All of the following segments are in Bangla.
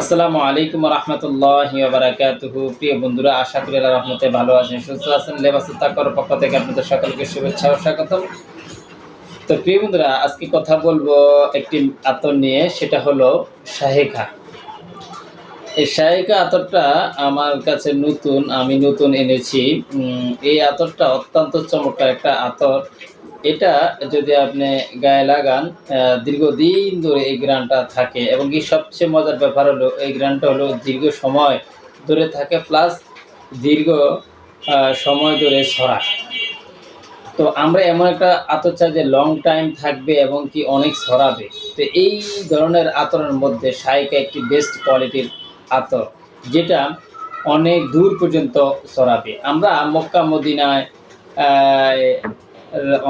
আসসালামু আলাইকুম রহমতুল্লাহ বারাকাতুহু প্রিয় বন্ধুরা, আশা করি আল্লাহর রহমতে ভালো আছেন, সুস্থ আছেন, লেবাস তাকর পক্ষ থেকে আপনাদের সকলকে শুভেচ্ছা ও স্বাগতম। তো প্রিয় বন্ধুরা, আজকে কথা বলব একটি আতর নিয়ে, সেটা হলো শাহেখা। এই শাহিকা আতরটা আমার কাছে নতুন, আমি নতুন এনেছি। এই আতরটা অত্যন্ত চমৎকার একটা আতর। এটা যদি আপনি গায়ে লাগান দীর্ঘদিন ধরে এই গ্রানটা থাকে এবং কি সবচেয়ে মজার ব্যাপার হলো, এই গ্রানটা হলো দীর্ঘ সময় ধরে থাকে প্লাস দীর্ঘ সময় ধরে ছড়ায়। তো আমরা এমন একটা আতর চাই যে লং টাইম থাকবে এবং কি অনেক ছড়াবে। তো এই ধরনের আতরের মধ্যে সাইকা একটি বেস্ট কোয়ালিটির আতর, যেটা অনেক দূর পর্যন্ত ছড়াবে। আমরা মক্কা, মদিনায়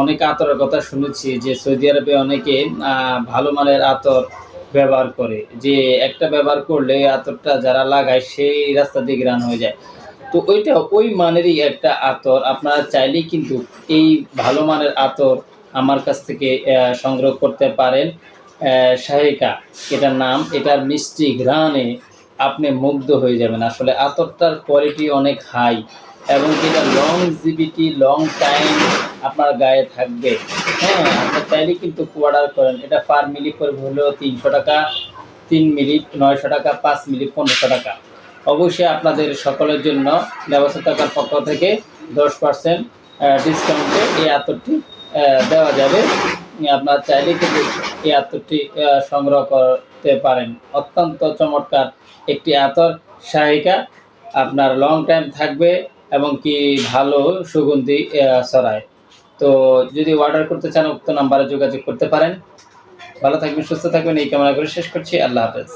অনেক আতরের কথা শুনেছি যে সৌদি আরবে অনেকে ভালো মানের আতর ব্যবহার করে। যে একটা ব্যবহার করলে আতরটা যারা লাগায় সেই রাস্তা দিয়ে গ্রান হয়ে যায়। তো ওইটা ওই মানেরই একটা আতর। আপনারা চাইলেই কিন্তু এই ভালো মানের আতর আমার কাছ থেকে সংগ্রহ করতে পারেন। শাহিকা, এটার নাম, এটার মিষ্টি ঘ্রাণে আপনি মুগ্ধ হয়ে যাবেন। আসলে আতরটার কোয়ালিটি অনেক হাই এবং এটা লং জিবিটি লং টাইম আপনার গায়ে থাকবে। হ্যাঁ আপনি চাইলে কিন্তু অর্ডার করেন। এটা পার মিলি করে হলো তিনশো টাকা, তিন মিলি নয়শো টাকা, পাঁচ মিলি পনেরোশো টাকা। অবশ্যই আপনাদের সকলের জন্য ব্যবস্থা থাকার পক্ষ থেকে দশ পার্সেন্ট ডিসকাউন্টে এই আতরটি দেওয়া যাবে। আপনার চাইলে কিন্তু এই আতরটি সংগ্রহ করতে পারেন। অত্যন্ত চমৎকার একটি আতর সহায়িকা আপনার লং টাইম থাকবে। এবং কি ভালো সুগন্ধি ছড়ায়। তো যদি অর্ডার করতে চান, উক্ত নাম্বারে যোগাযোগ করতে পারেন। ভালো থাকবেন, সুস্থ থাকবেন, এই কামনা করে শেষ করছি। আল্লাহ হাফেজ।